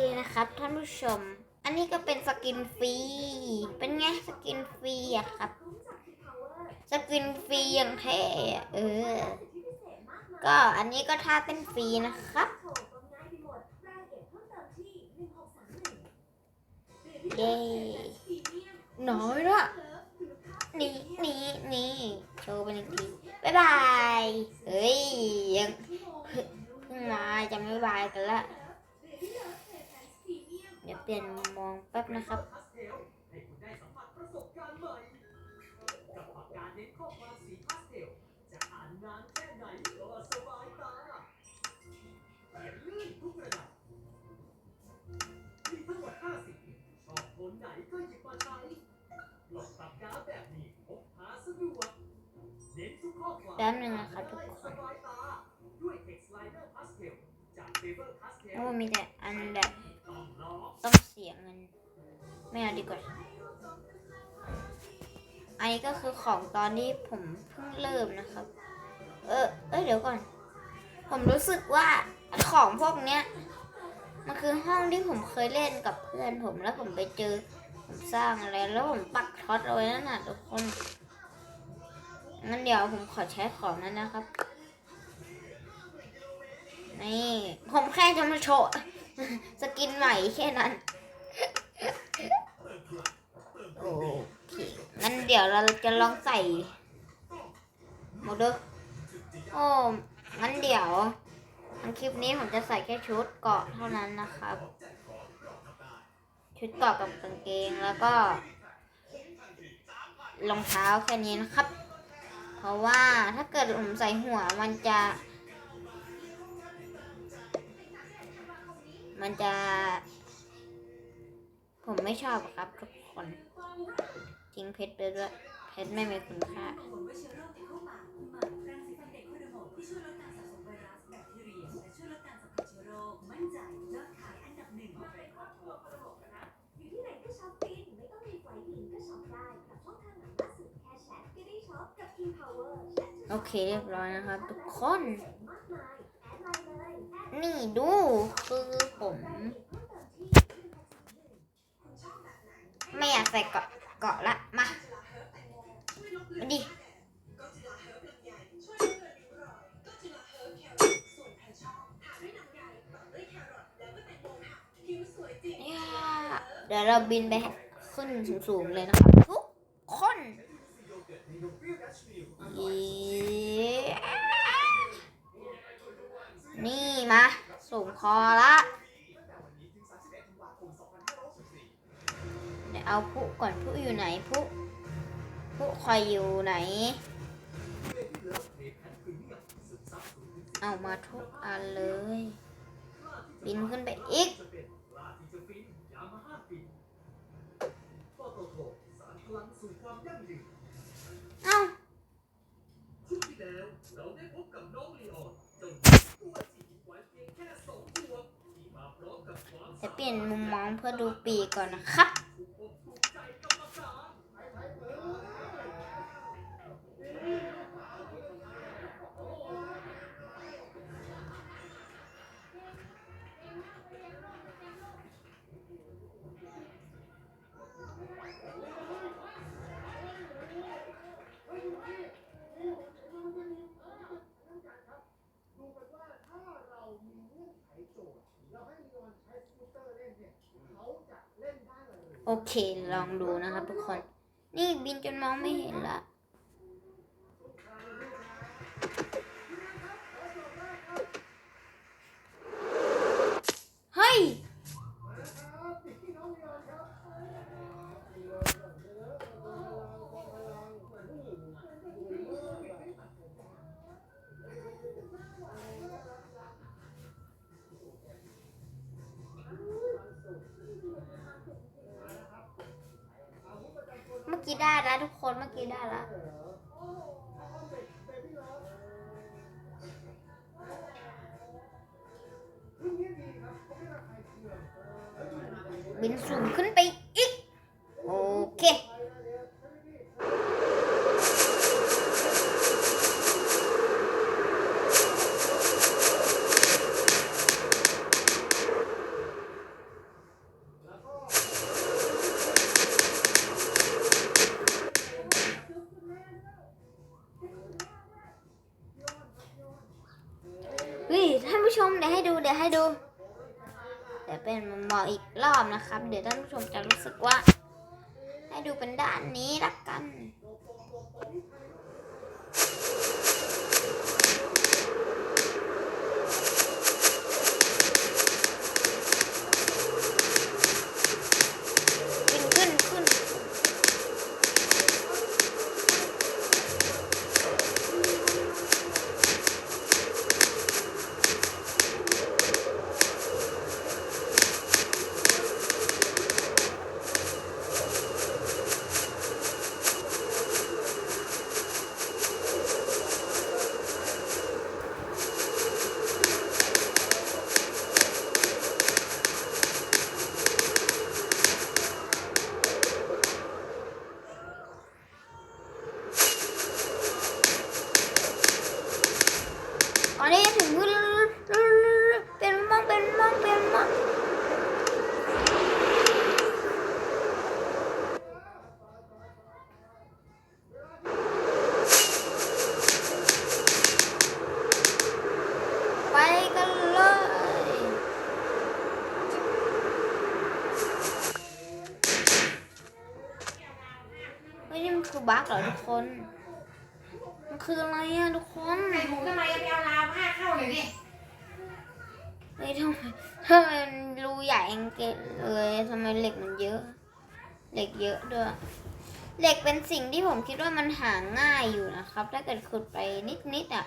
นี่นะครับท่านผู้ชม อันนี้ก็เป็นสกินฟรี เป็นไงสกินฟรีอะครับ สกินฟรีอย่างเท่เออ ก็อันนี้ก็ท่าเต้นฟรีนะครับ เย้น้อยละนี่นี่นี่โชว์ไปหนึ่งทีบ๊ายบาย เฮ้ยยังเพิ่งมาจะไม่บายกันละ เดี๋ยวเปลี่ยนมุมมองแป๊บนะครับให้คุณได้สัมผัสประสบการณ์ใหม่กับปากกาเน้นข้อความสีพาสเทลจะอ่านนานแค่ไหนสบายตาเขียนลื่นทุกระดับมีทั้งหมด5สีชอบโทนไหนก็หยิบมาใช้หลอกปากกาแบบนี้พกพาสะดวกเน้นทุกข้อความแป๊บนึงนะครับทุกคนสบายตาด้วย Text Liner Pastel จ ก็คือของตอนที่ผมเพิ่งเริ่มนะครับ เออ เอ้ยเดี๋ยวก่อน ผมรู้สึกว่าของพวกเนี้ยมันคือห้องที่ผมเคยเล่นกับเพื่อนผมแล้วผมไปเจอ ผมสร้างอะไร แล้วผมปักท็อตเอาไว้นั่นน่ะทุกคนงั้นเดี๋ยวผมขอใช้ของนั้นนะครับ นี่ ผมแค่จะมาโชว์สกินใหม่แค่นั้น โอเค งั้นเดี๋ยวเราจะลองใส่โมเดลโอ้งั้นเดี๋ยวงั้นคลิปนี้ผมจะใส่แค่ชุดเกาะเท่านั้นนะครับ ชุดเกาะกับกางเกงแล้วก็รองเท้าแค่นี้นะครับ เพราะว่าถ้าเกิดผมใส่หัวมันจะ มันจะ ผมไม่ชอบครับทุกคน ทิ้งเพชรไปด้วย เพชรไม่มีคุณค่าโรคติดเข้าปากคุณหมักรังสีฟันเด็กโคโดโมที่ช่วยลดการสะสมไวรัสช่วยลดการสัมผัสเชื้อโรคมั่นใจยอดขายอันดับหนึ่งที่ไหนก็ช็อปฟินไม่ต้องมีไฟล์บินก็ช็อปได้กับช่องทางใหม่ล่าสุดแค่แชทก็ได้ช็อปกับ King Power โอเคเรียบร้อยนะครับทุกคน นี่ดูคือผม ไม่อยากใส่กาะเกาะละมามาดิเดี๋ยวเราบินไปขึ้นสูงๆเลยนะครับทุกคนนี่มาสูงคอละ เอาผู้ก่อนผู้อยู่ไหนผู้ผู้คอยอยู่ไหน เอามาทุกอันเลย บินขึ้นไปอีกเอาจะเปลี่ยนมุมมองเพื่อดูปีก่อนนะครับ ถูกอกถูกใจกรรมการ ดูกันว่าถ้าเรามีเงื่อนไขโจทย์เราให้ลีออนใช้สกูตเตอร์เล่นเนี่ยเขาจะเล่นได้เลย โอเคลองดูนะครับทุกคน นี่บินจนมองไม่เห็นละ เฮ้ย ครับพี่น้องลีออนครับ เมื่อกี้ได้แล้วทุกคนเมื่อกี้ได้ละ รุ่นนี้ดีครับเขาไม่ระคายเคือง บินสูงขึ้นไป เหล็กเป็นสิ่งที่ผมคิดว่ามันหาง่ายอยู่นะครับ ถ้าเกิดขุดไปนิดๆอะ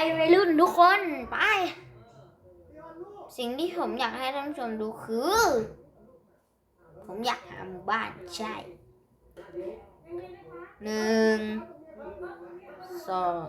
ไปวัยรุ่นทุกคนไป สิ่งที่ผมอยากให้ท่านผู้ชมดูคือ ผมอยากหาหมู่บ้านใช่หนึ่งสอง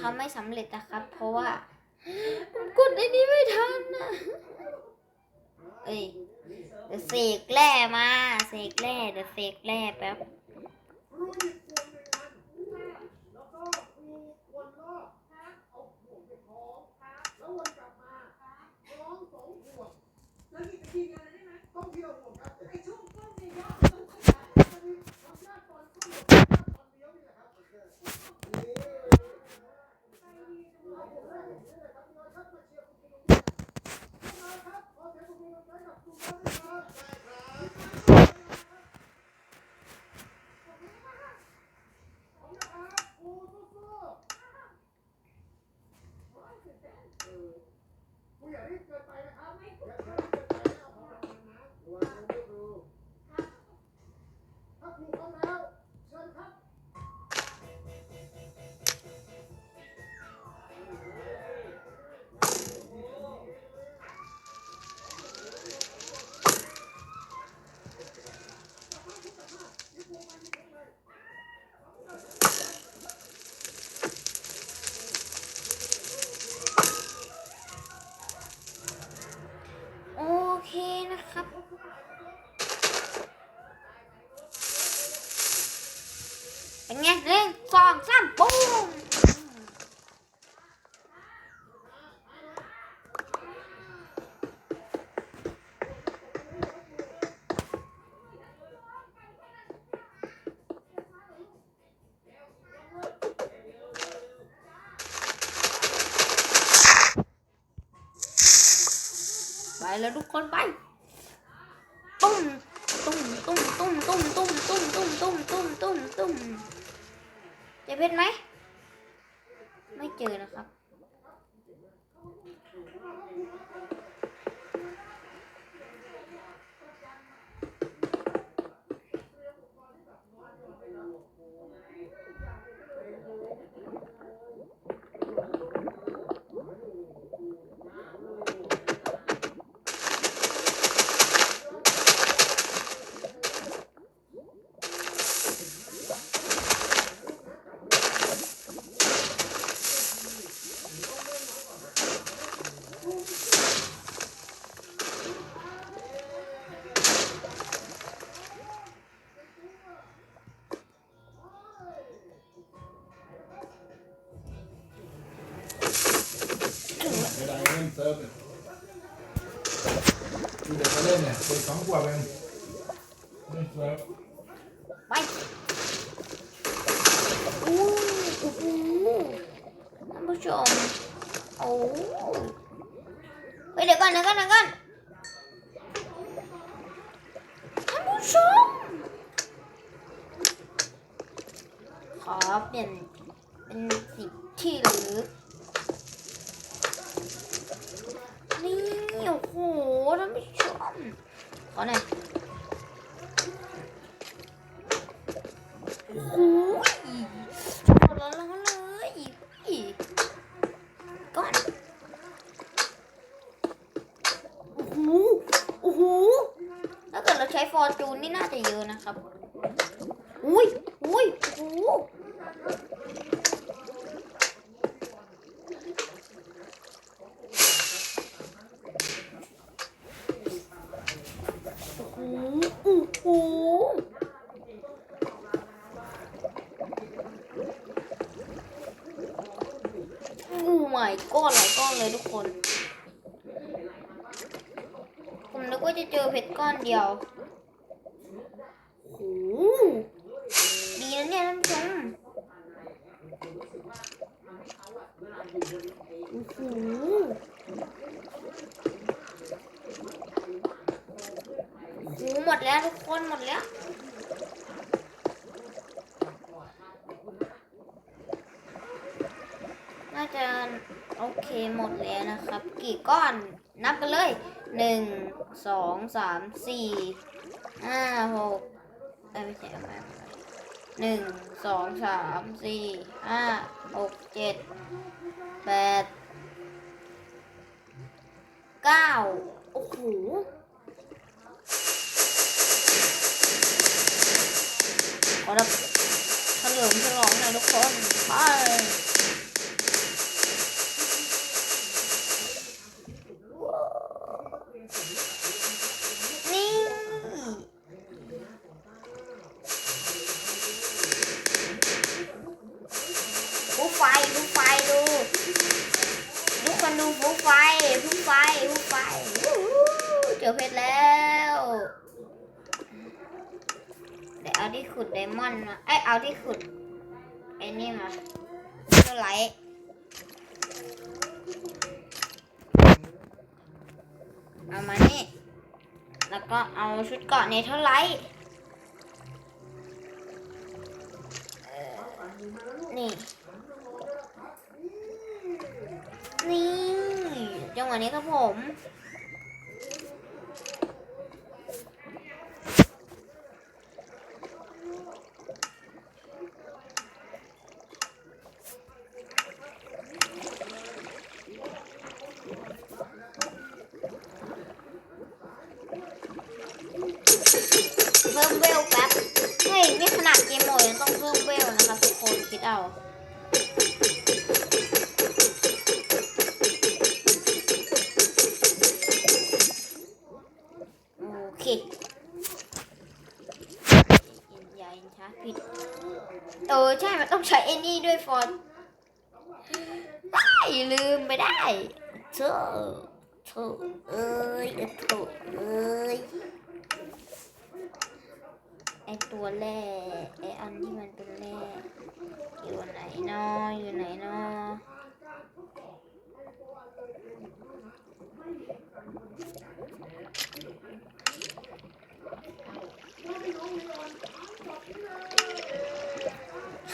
ทำไม่สำเร็จนะครับ เพราะว่าผมกดไอ้นี้ไม่ทันนะเอ้ยเศเสกแร่มาเสกแร่เดี๋ยวเสกแร่แป๊บ anh em lên xong xong bum. Vậy là đúc con bay. with my วบเองเล่นเซิร์ฟไปอู้โอ้โหท่านผู้ชมโอ้เฮ้ยเดี๋ยวก่อนเดี๋ยวก่อนเดี๋ยวก่อนท่านผู้ชมขอเปลี่ยนเป็นสีที่หลือนี่โอ้โหท่านผู้ชม ขอหน่อยโอ้โหร้อนๆเลยอีกก่อนโอ้โหโอ้โหถ้าเกิดเราใช้ฟอร์จูนนี่น่าจะเยอะนะครับ อุ้ย อุ้ย โอ้โห โอ้ โหโอ้โหโอ้ my ก้อนหลายก้อนเลยทุกคน ผมนึกว่าจะเจอเพชรก้อนเดียวโอ้โหดีนะเนี่ยท่านผู้ชมโอ้โหโอ้โหหมดแล้วทุกคนหมดแล้ว น่าจะโอเคหมดแล้วนะครับ กี่ก้อ นับกันเลยหนึ่งสองสามสี่ห้าหกไม่ใช่ไม่ใช่หนึ่งสองสามสี่ห้าหกเจ็ดแปดเก้าโอ้โหขอรับเฉลิมฉลองหน่อยทุกคนไป คนดูฟุกไฟฟุกไฟฟุกไฟวู้ฮู้ เจอเพชรแล้วเดี๋ยวเอาที่ขุดไดมอนด์มา เอ้ยเอาที่ขุดไอ้นี่มาตัวไหลท์เอามานี่ แล้วก็เอาชุดเกาะเนเธอร์ไลท์เอ่อนี่ นี่ จังหวะนี้ครับผม เพิ่มเวลแป๊บ เฮ้ย นี่ขนาด เกมโหมดยังต้องเพิ่มเวลนะครับทุกคนคิดเอาโอเคอย่าอินช้าผิดเออใช่ มันต้องใช้ไอ้นี่ด้วยฟอนได้ลืมไปได้เธอเธอเอออเธอเอ้ย ไอตัวแร่ไออันที่มันเป็นแร่อยู่ไหนเนาะอยู่ไหนเนาะ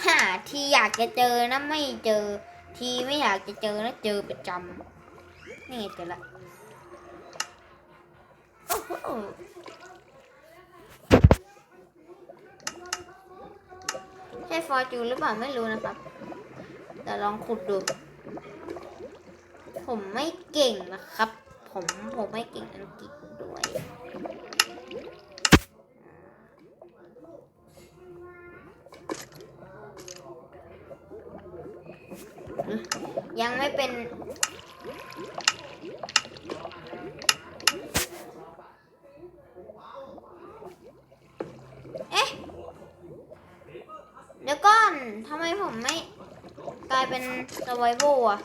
หาที่อยากจะเจอนะไม่เจอ ที่ไม่อยากจะเจอนะเจอประจำนี่ไงเจอละโอ้โหใช่ฟอร์จูหรือเปล่าไม่รู้นะครับแต่ลองขุดดู ผมไม่เก่งนะครับ ผมผมไม่เก่งอังกฤษด้วยยังไม่เป็น เอ๊ะ เดี๋ยวก่อน ทำไมผมไม่ กลายเป็น s u r v i v a l อะ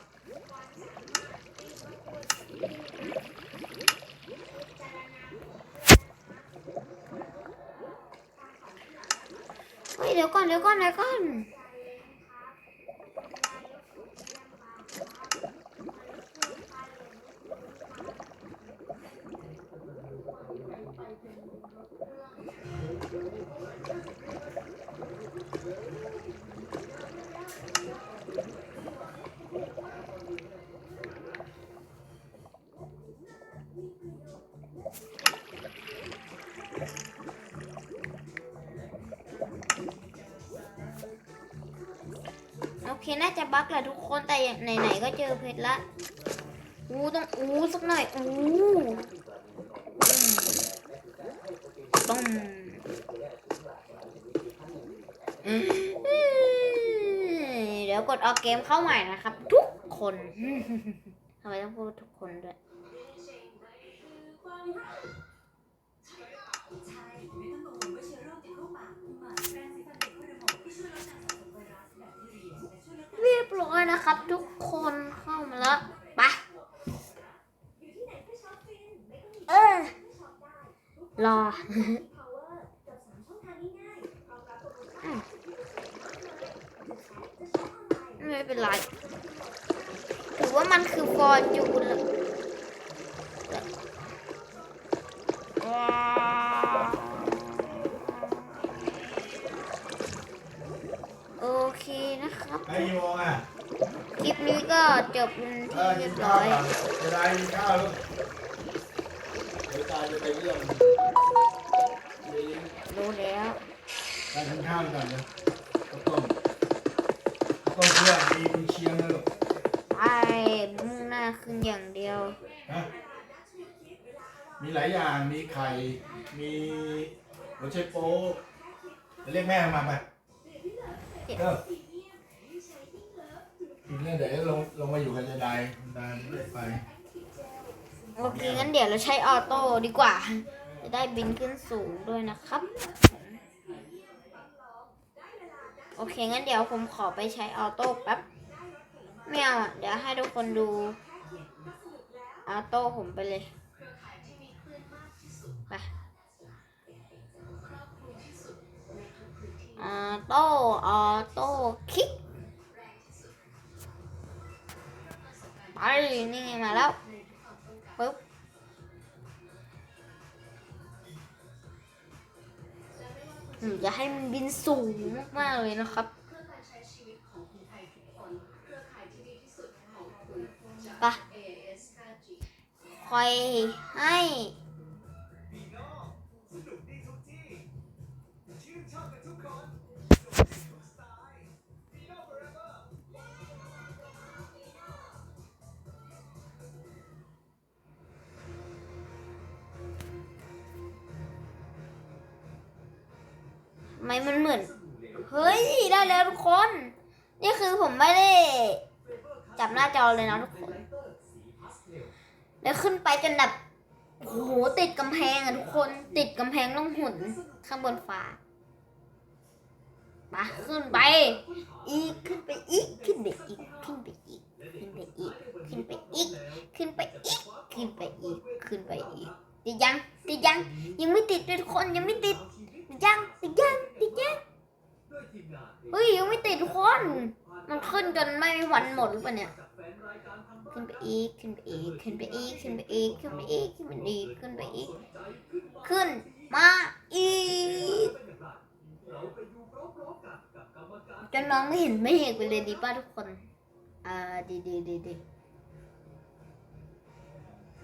เฮ้ยเดี๋ยวก่อนเดี๋ยวก่อนเดี๋ยวก่อน โอเคน่าจะบั๊กแหละทุกคนแต่อย่างไหนๆก็เจอเพชรละอู้ต้องอู้สักหน่อยอู้ต้อืมเดี๋ยวกดออกเกมเข้าใหม่นะครับ ทุกคนทำไมต้องพูดทุกคนด้วย ร้อยนะครับ ทุกคนเข้ามาแล้วไปะเออรอไม่เป็นไรถือว่ามันคือฟอร์จูนว้าโอเคนะครับไอ้ยี่โมงอะ คลิปนี้ก็จบเป็นเอที่อเรีกิยนบข้าร้วอยก่อนจะได้กินข้าวลูกเดี๋ยวตาจะไปเยี่ยมรู้แล้วไปกินข้าวก่อนนะข้าวต้มข้าวต้มเครื่องมีกุนเชียงนะลูกไปมุ่งหน้าขึ้นอย่างเดียวฮะมีหลายอย่างมีไข่ มีหัวไชโป๊เรียกแม่มาไปเอออีก เรื่องเดี๋ยวลงลงมาอยู่กับยายไดดายได้ไปโอเคงั้นเดี๋ยวเราใช้ออโต้ดีกว่า จะได้บินขึ้นสูงด้วยนะครับ โอเคงั้นเดี๋ยวผมขอไปใช้ออโต้แป๊บไม่เอาอะเดี๋ยวให้ทุกคนดูเย็นก็สนุกแล้วอโต้ผมไปเลยไปออโต้ออโต้คลิก ไอ้นี่ไงมาแล้วปุ๊บอย่าให้มันบินสูงมากเลยนะครับไปคอยให้ มมันเหมือน เฮ้ย ได้แล้วทุกคน นี่คือผมไม่ได้ จับหน้าจอเลยนะทุกคน แล้วขึ้นไปจนแบบโอ้โหติดกำแพงอะทุกคน ติดกำแพงล่องหุ่นข้างบนฟ้ามาขึ้นไป อีกขึ้นไปอีกขึ้นไปอีกขึ้นไปอีกขึ้นไปอีกขึ้นไปอีกขึ้นไปอีกขึ้นไปอีกขึ้นไปอีก ติดยัง ติดยัง ยังไม่ติดเลยทุกคนยังไม่ติด ติดยัง ติดยัง ติดยังเฮ้ยยังไม่ติดทุกคน มันขึ้นจนไม่มีวันหมดหรือเปล่าเนี่ย ขึ้นไปอีก ขึ้นไปอีก ขึ้นไปอีก ขึ้นไปอีก ขึ้นไปอีก ขึ้นไปอีก ขึ้นไปอีก ขึ้นมาอีกเราไปดูพร้อมๆกันมการจนน้องไม่เห็นไม่เห็นไปเลยดีป่ะทุกคน อ่าดีดีดีดี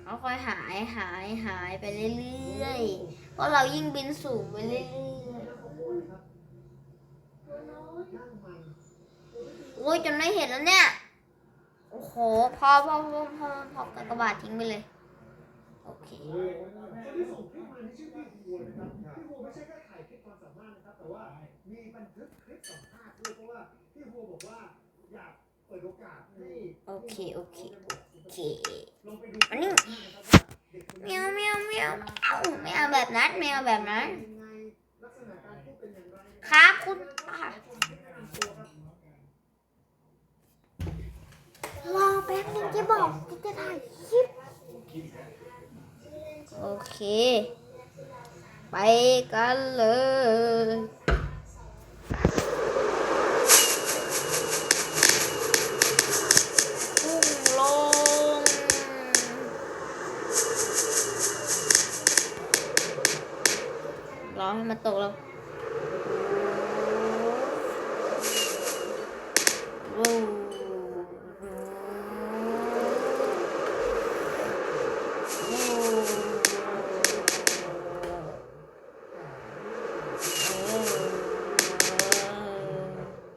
เขาค่อยหายหายหายไปเรื่อยๆ เพราะเรายิ่งบินสูงไปเรื่อยๆ โอ้ยจนไม่เห็นแล้วเนี่ย โอ้โห พอพอพอพอพอกากบาททิ้งไปเลย โอเคคนที่ส่งคลิปมานี่ชื่อพี่วัวนะครับพี่วัวไม่ใช่แค่ถ่ายคลิปความสามารถนะบามีบันทึกคลิปสัมภาษณ์ด้วยเพราะว่าพี่วัวบอกว่าอยากเปิดโอกาสให้โอเค โอเค โอเค เอาไม่เอาแบบนั้นไม่เอาแบบนั้น ครับคุณรอแป๊บนึงจะบอกจะถ่ายคลิป โอเค ไปกันเลย รอให้มันตกแล้วโอ้โอ้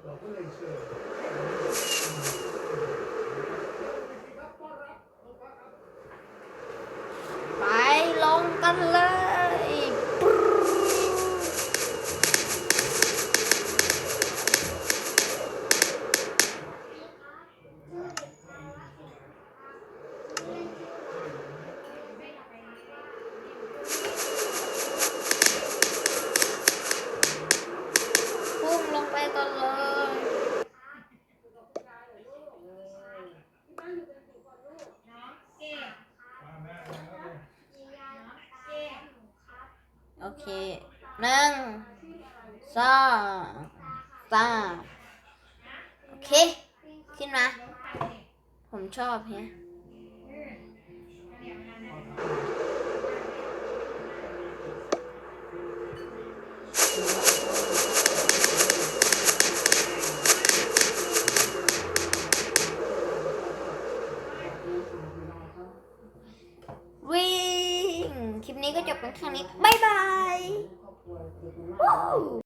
เราก็เลยเชิญครับต้อนรับน้องฟ้าครับ ไปลงกันเลยปรึ๊ดพุ่งลงไปกันเลย โอ เคหนึ่งสองสามโอเค ขึ้นมา ผมชอบเฮียวิ่ง คลิปนี้ก็จบกันแค่นี้ บ๊ายบาย Woo!